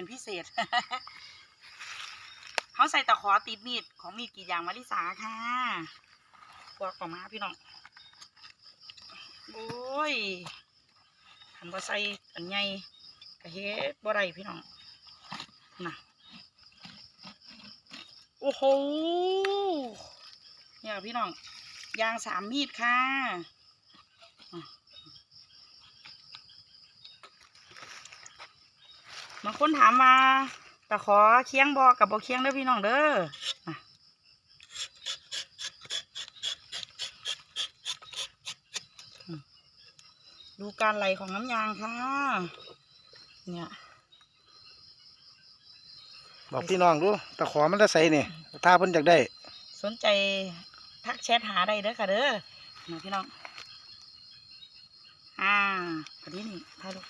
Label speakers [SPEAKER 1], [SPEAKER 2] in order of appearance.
[SPEAKER 1] เป็นพิเศษ เขาใส่ตะขอติดมีดของมีดกรีดยางมาริสาค่ะพวกออกมาพี่น้อง โอ้ยทำบ่ใส่อันใหญ่กระเฮ็ดบ่ได้พี่น้อง น่ะ โอ้โห เนี่ยพี่น้องยางสามมีดค่ะอะ บางคนถามมาตะขอเคียงบอกับบ่เคียงเด้อพี่น้องเด้ออะอืมดูการไหลของน้ำยางค่ะ เนี่ย
[SPEAKER 2] บอกพี่น้องดูตะขอมันจะใส่นี่ถ้าเพิ่นอยากได้
[SPEAKER 1] สนใจทักแชทหาได้เด้อค่ะเด้อนะพี่น้อง อ่าพอดีนี่ถ่ายรูป